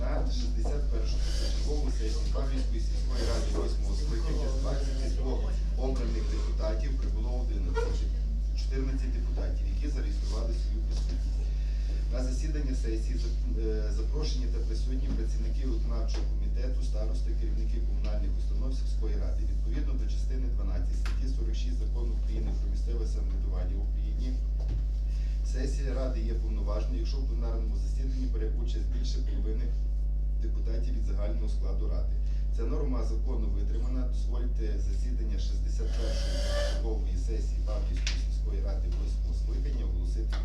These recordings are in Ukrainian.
на 61-шу позачергову сесію сільської ради 8 скликання з 22 обраних депутатів прибуло 11, 14 депутатів, які зареєстрували свою присутність. На засідання сесії е, запрошені та присутні працівники виконавчого комітету, старости, керівники комунальних установ сільської ради. Відповідно до частини 12 статті 46 закону України про місцеве самоврядування в Україні. Сесія ради є повноважною, якщо в пленарному засіданні бере участь більше половини депутатів від загального складу ради. Ця норма закону витримана. Дозвольте засідання 61-ї чергової сесії Павлівської сільської ради 8 скликання оголосити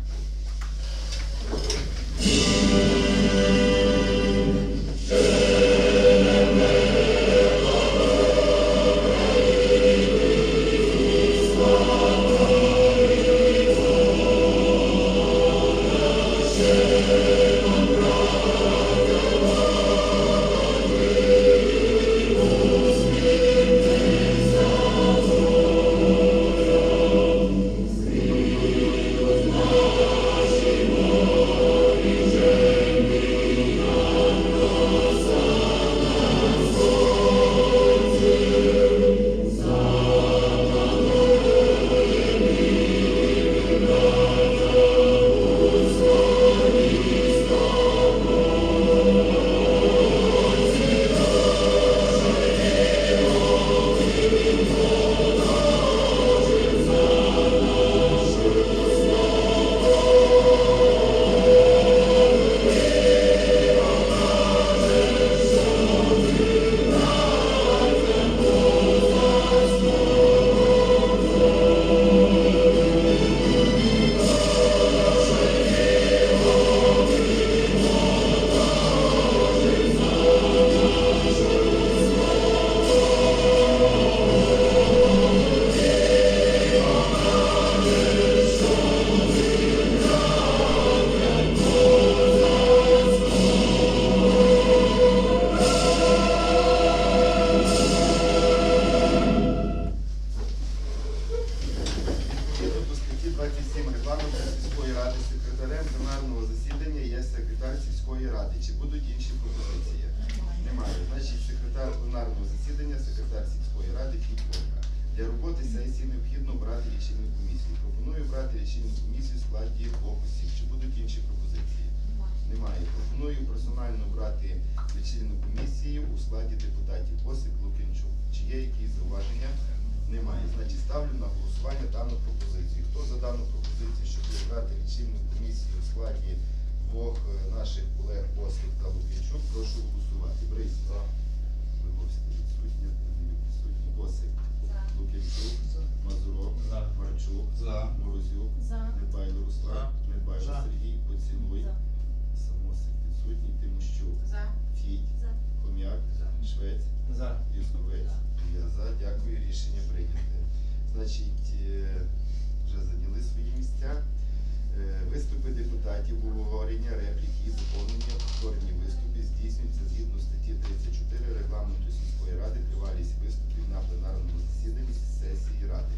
Персонально обрати лічильну комісію у складі депутатів Косик Лукінчук. Чи є якісь зауваження? Немає. Значить, ставлю на голосування дану пропозицію. Хто за дану пропозицію, щоб обрати лічильну комісію у складі двох е, наших колег Косик та Лукінчук, прошу голосувати. Брись. За. Виговський відсутня, Данилюк відсутній. Косик. Лукінчук. Мазурок. За. Марчук. За. Морозюк. За. Недбайло Руслан. Недбайло Сергій. Поцілуй. За. Відсутній. Тимощук. За. Фіть. За. Хом'як. За. Швець. За. Юсковець. Я за. Дякую. Рішення прийняте. Значить, е, вже зайняли свої місця. Е, Виступи депутатів, обговорення, репліки і доповнення, повторні виступи здійснюються згідно статті 34 регламенту сільської ради тривалість виступів на пленарному засіданні сесії ради.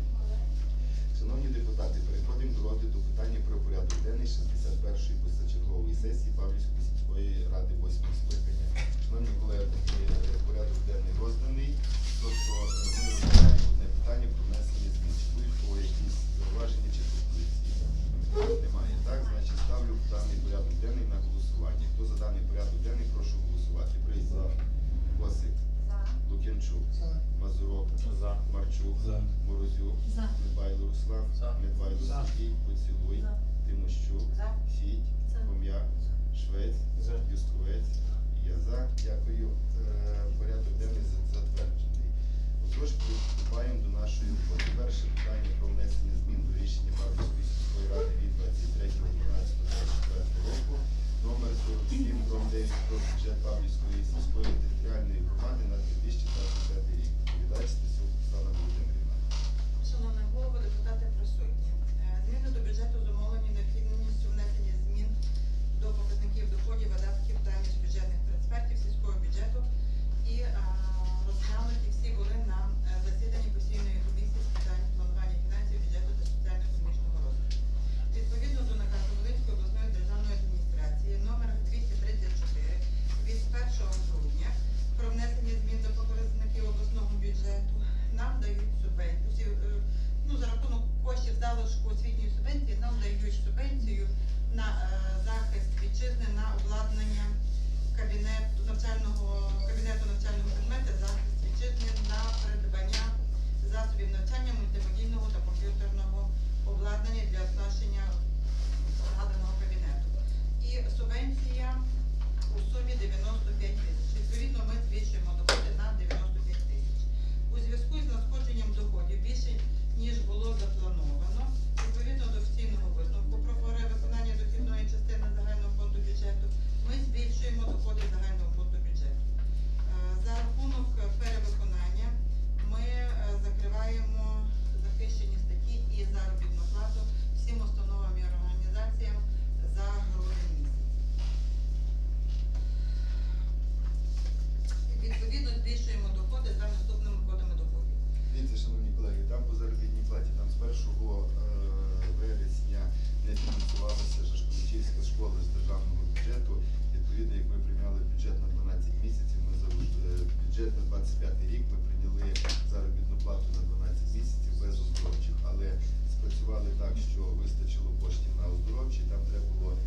так, що вистачило коштів на оздоровчі, там треба було е,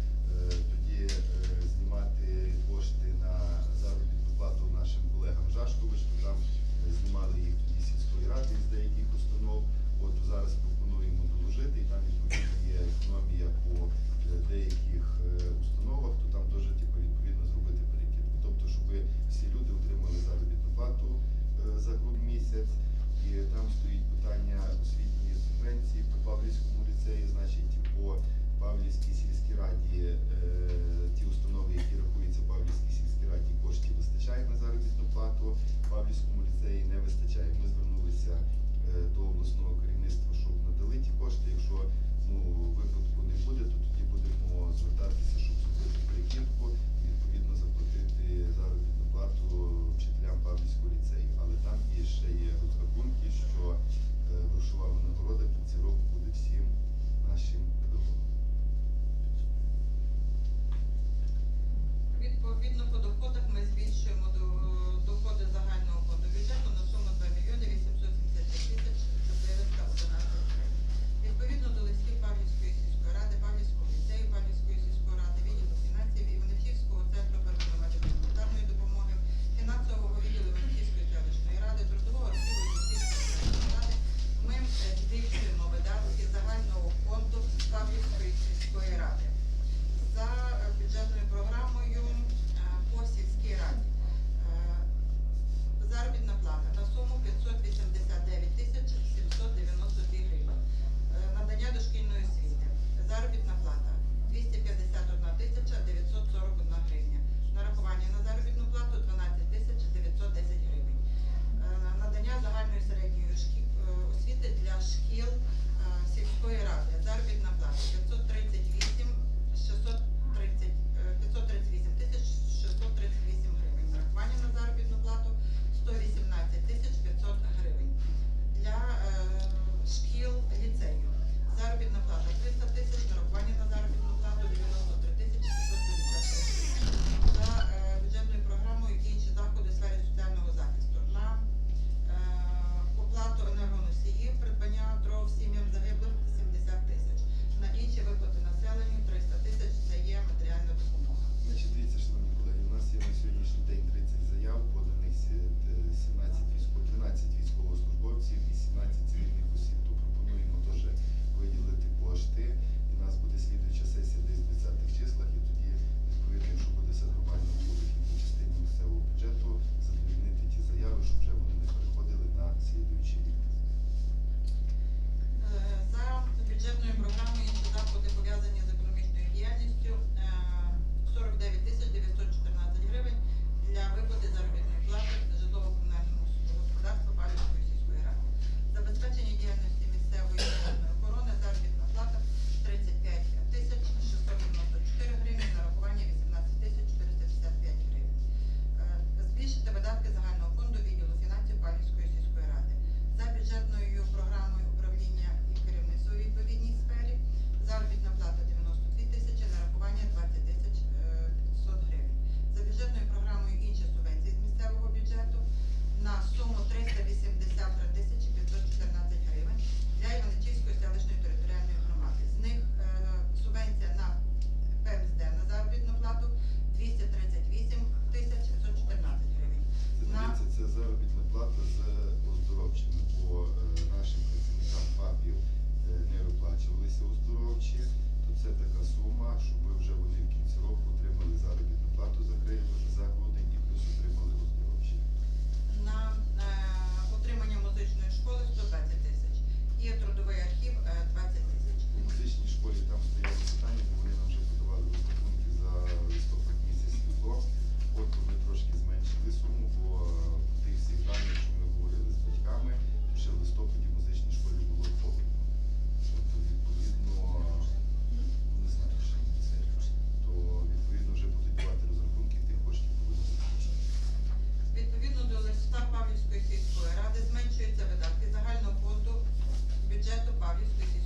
тоді е, знімати кошти на заробітну плату нашим колегам Жашковичу, там е, знімали їх тоді сільської ради з деяких установ. От зараз пропонуємо доложити, і там відповідно є економія по деяких установах, то там теж типу, відповідно зробити перекидку. Тобто, щоб всі люди отримали заробітну плату за грудь місяць і там стоїть питання освітньої субвенції по Павлівському ліцеї, значить по Павлівській сільській раді е, ті установи, які рахуються Павлівській сільській раді, коштів вистачає на заробітну плату. Павлівському ліцеї не вистачає. Ми звернулися е, до обласного керівництва, щоб надали ті кошти. Якщо ну, випадку не буде, то тоді будемо звертатися, щоб зробити і відповідно заплатити заробітну плату вчителям Павлівського ліцею. Але там є ще є. бюджету повістки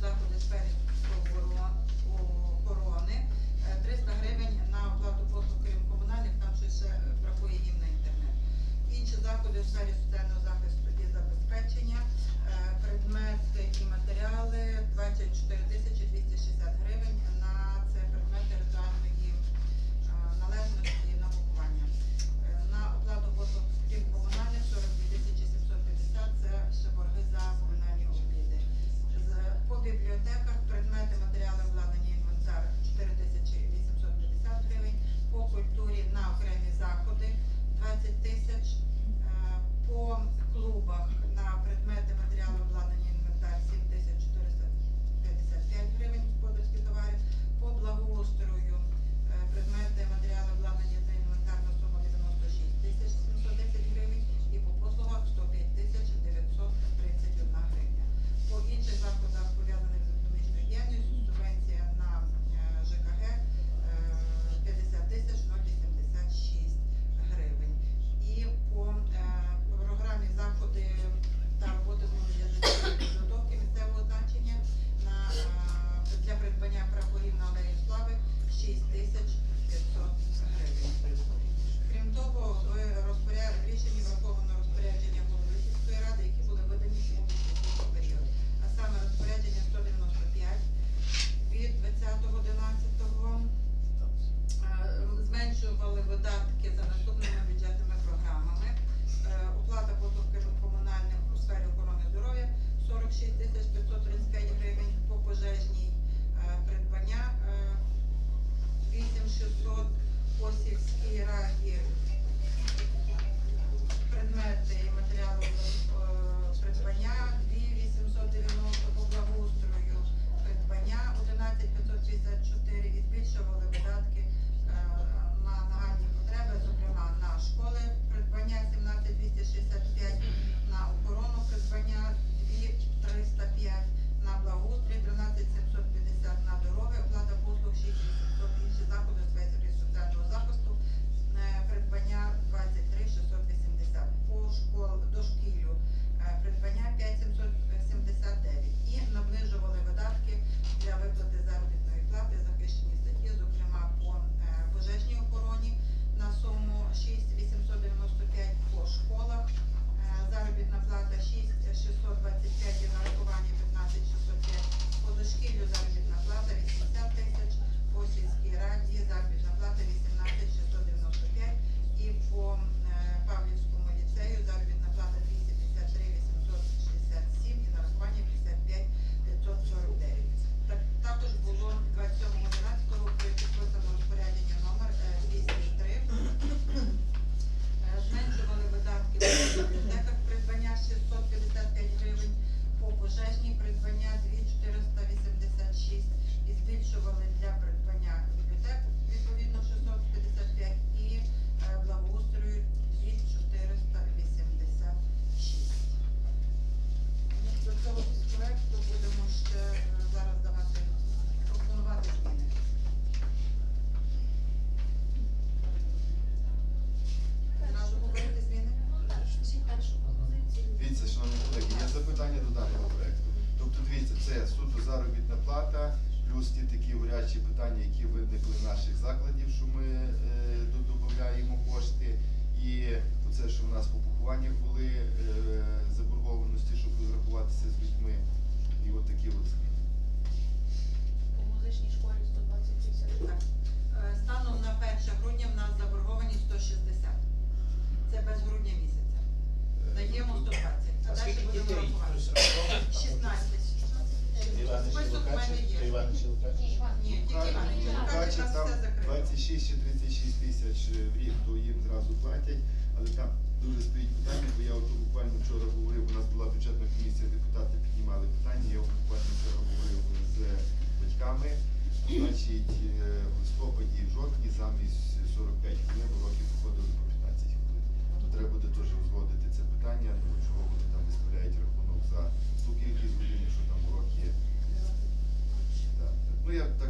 заходи з охорони, 300 гривень на оплату послуг крім комунальних, там щось ще бракує їм на інтернет. Інші заходи в сфері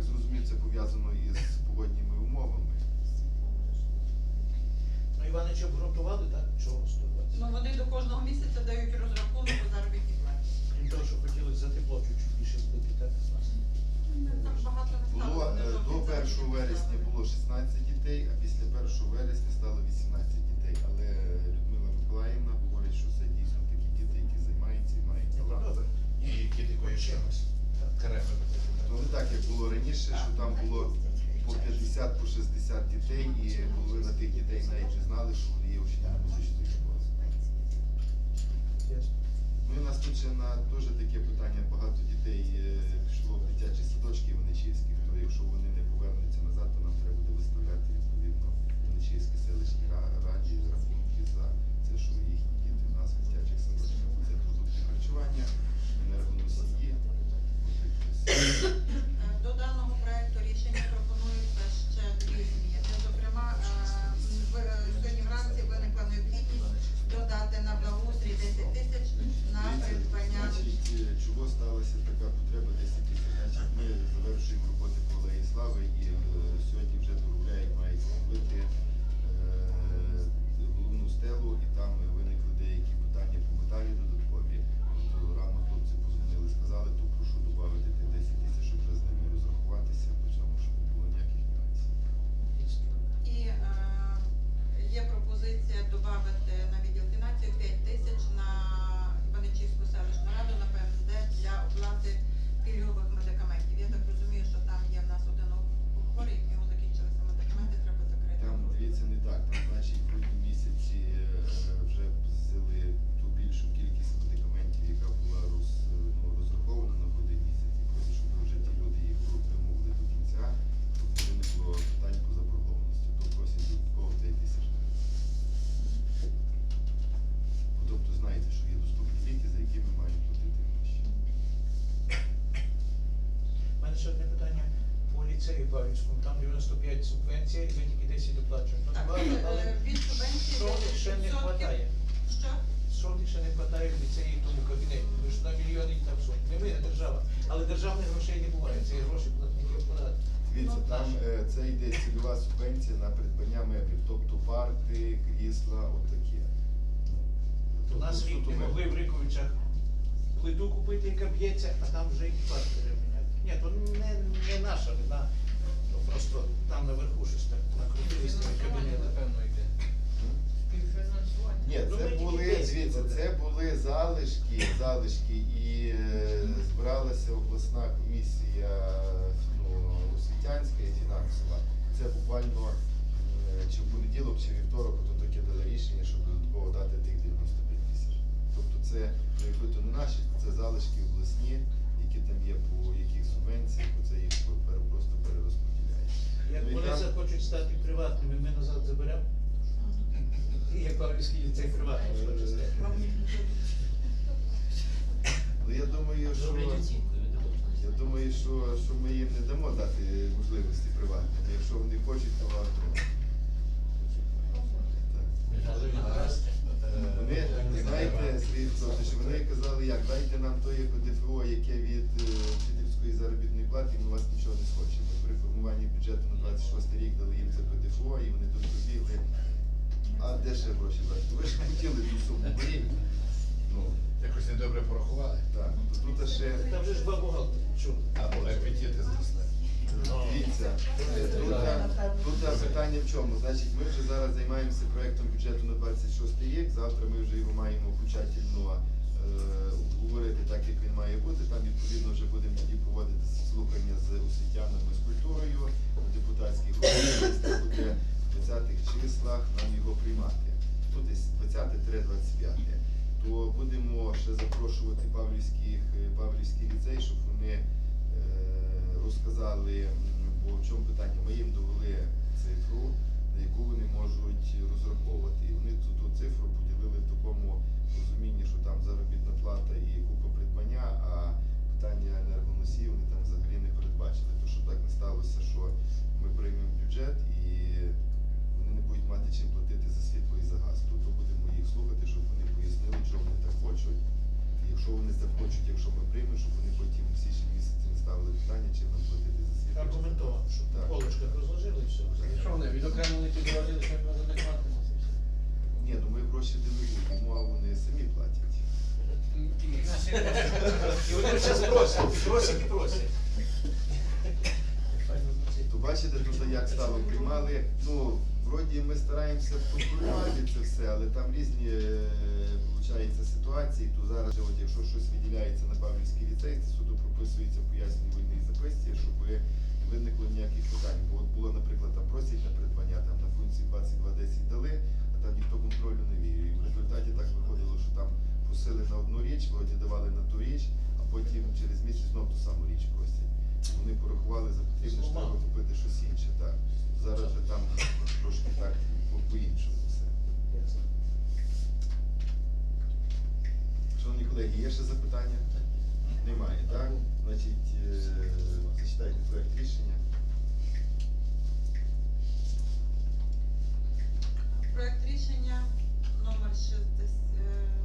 зрозумів, це пов'язано із погодніми умовами. Ну, Іванич обґрунтували, так? Чого 120? Ну вони до кожного місяця 95 субвенція, і ви тільки 10 оплачуєте. Ну, Так, багато, е, але від субвенції що 10% ще не вистачає? Що? Що ще не вистачає в ліцеї в тому кабінеті? Ви ж на мільйони і там що? Не ми, а держава. Але державних грошей не буває. Це є гроші платників податків. Дивіться, Ну, там е, це йде цільова субвенція на придбання меблів, тобто парти, крісла, отаке. Ну, У нас тобто рік не могли в Риковичах плиту купити, яка б'ється, а там вже і квартири міняти. Ні, то не, не наша вина. То просто там наверху щось так накрутились кабінет. Напевно, йде. Ні, Ну, це були, буде. це були залишки, залишки, і е, збиралася обласна комісія ну, освітянська і фінансова. Це буквально е, чи в понеділок, чи вівторок, то таке дали рішення, щоб додатково дати тих 95 тисяч. Тобто це, ну, якби то не наші, це залишки обласні, які там є по яких субвенціях, то це їх просто перерозподіляє. Як вони захочуть стати приватними, ми назад заберемо. І як Павлівський ліцей приватний хоче стати. Ну я думаю, що. Я думаю, що, що ми їм не дамо дати можливості приватним. Якщо вони хочуть, то ладно. Так. Вони, знаєте, Петрович, що вони казали, як дайте нам то як ДФО, яке від е, вчительської заробітної плати, і ми вас нічого не схочемо. При формуванні бюджету на 26 рік дали їм це ПДФО, і вони тут побігли. А де ще гроші брати? Ви ж хотіли ту суму, беріть. Ну, Якось недобре порахували. так, то тут ще. Там же ж два бухгалтери. Чого? Або апетити зросли. Дивіться, тут, тут питання в чому? Значить, ми вже зараз займаємося проектом бюджету на 26 рік. Завтра ми вже його маємо окончательно е, обговорити так, як він має бути. Там відповідно вже будемо тоді проводити слухання з освітянами з культурою, депутатських це буде в 20-х числах нам його приймати. Тут десь 20-25. То будемо ще запрошувати Павлівських, е, Павлівський ліцей, щоб вони е, розказали, бо в чому питання, ми їм довели цифру, на яку вони можуть розраховувати. І вони цю, ту цифру поділили в такому розумінні, що там заробітна плата і купа придбання, а питання енергоносії вони там взагалі не передбачили. То щоб так не сталося, що ми приймемо бюджет і вони не будуть мати чим платити за світло і за газ. То, то будемо їх слухати, щоб вони пояснили, чого вони так хочуть якщо вони це хочуть, якщо ми приймемо, щоб вони потім в січні місяці не ставили питання, чи нам платити за світло. Аргументовано, щоб так. полочка розложили і все. Якщо вони відокремили ті дороги, що ми за них платимося. Ні, ну ми гроші дивимо, тому а вони самі платять. І вони ще спросять, просять і просять. То бачите, тут як стало приймали, ну. Вроді ми стараємося контролювати це все, але там різні е, виходить, ситуації. То зараз, от, якщо щось виділяється на Павлівський ліцей, це суду прописується в пояснювальній записці, щоб не виникло ніяких питань. Бо от було, наприклад, там просять на придбання, там на функції 2210 дали, а там ніхто контролю не вів. І в результаті так виходило, що там просили на одну річ, вроді давали на ту річ, а потім через місяць знов ту саму річ просять. Вони порахували за потрібне, що треба купити щось інше. так. Зараз же там трошки так по-іншому все. Шановні колеги, є ще запитання? Немає, так? Значить, е, зачитайте проєкт рішення. Проєкт рішення номер 60.